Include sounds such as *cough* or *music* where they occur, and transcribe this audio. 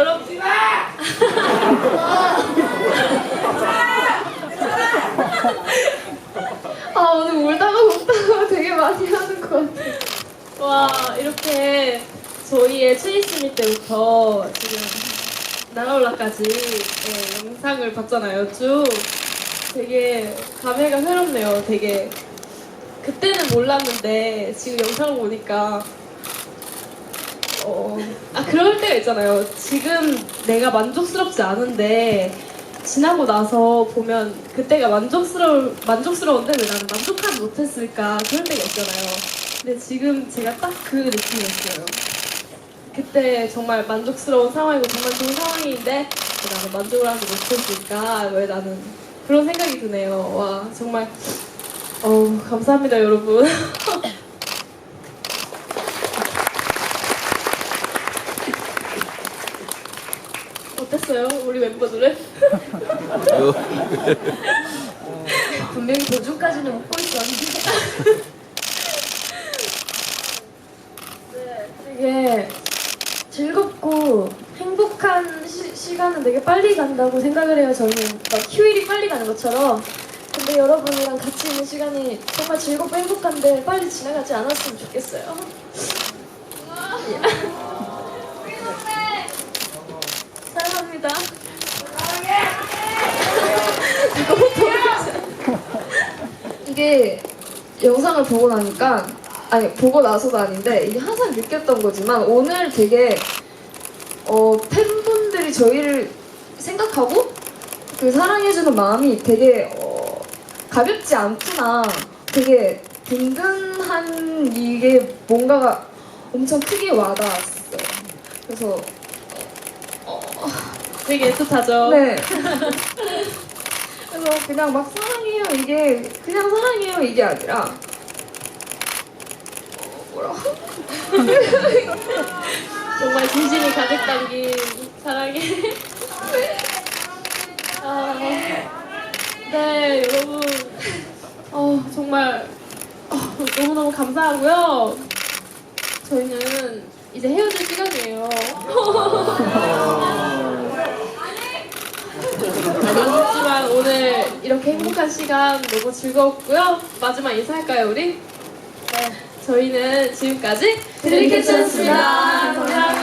열어보지 마! *laughs* 아 오늘 울다가 웃다가 되게 많이 하는 것 같아요. 와 이렇게 저희의 최이스미 때부터 지금 나라올라까지 예, 영상을 봤잖아요 쭉 되게 감회가 새롭네요 되게 그때는 몰랐는데 지금 영상 을 보니까 어, 아 그럴 때가 있잖아요 지금 내가 만족스럽지 않은데 지나고 나서 보면 그때가 만족스러울 만족스러운데 왜 나는 만족하지 못했을까 그럴 때가 있잖아요. 근데 지금 제가 딱 그 느낌이었어요. 그때 정말 만족스러운 상황이고 정말 좋은 상황인데 왜 나는 만족을 하지 못했을까 왜 나는 그런 생각이 드네요. 와 정말 어 감사합니다 여러분. *laughs* 어땠어요 우리 멤버들은? *laughs* 분명히 도중까지는 웃고 있었는데. 네, 되게 즐겁고 행복한 시, 시간은 되게 빨리 간다고 생각을 해요. 저는 막 휴일이 빨리 가는 것처럼. 근데 여러분이랑 같이 있는 시간이 정말 즐겁고 행복한데 빨리 지나가지 않았으면 좋겠어요. *laughs* 사랑합니다. 이게 영상을 보고 나니까 아니 보고 나서도 아닌데 이게 항상 느꼈던 거지만 오늘 되게 어 팬분들이 저희를 생각하고 그 사랑해주는 마음이 되게 어, 가볍지 않구나 되게 든든한 이게 뭔가가 엄청 크게 와닿았어요 그래서 되게 애틋하죠. 네. *laughs* 그래서 그냥 막 사랑해요 이게 그냥 사랑해요 이게 아니라 어, 뭐라고? *laughs* 정말 진심이 가득 담긴 사랑해. *laughs* 아, 네, 여러분. 어, 정말 어, 너무너무 감사하고요. 저희는 이제 헤어질 시간이에요. *laughs* 아니지만 오늘 이렇게 행복한 시간 너무 즐거웠고요. 마지막 인사할까요, 우리? 네. 저희는 지금까지 드림캐치였습니다. 감사합니다.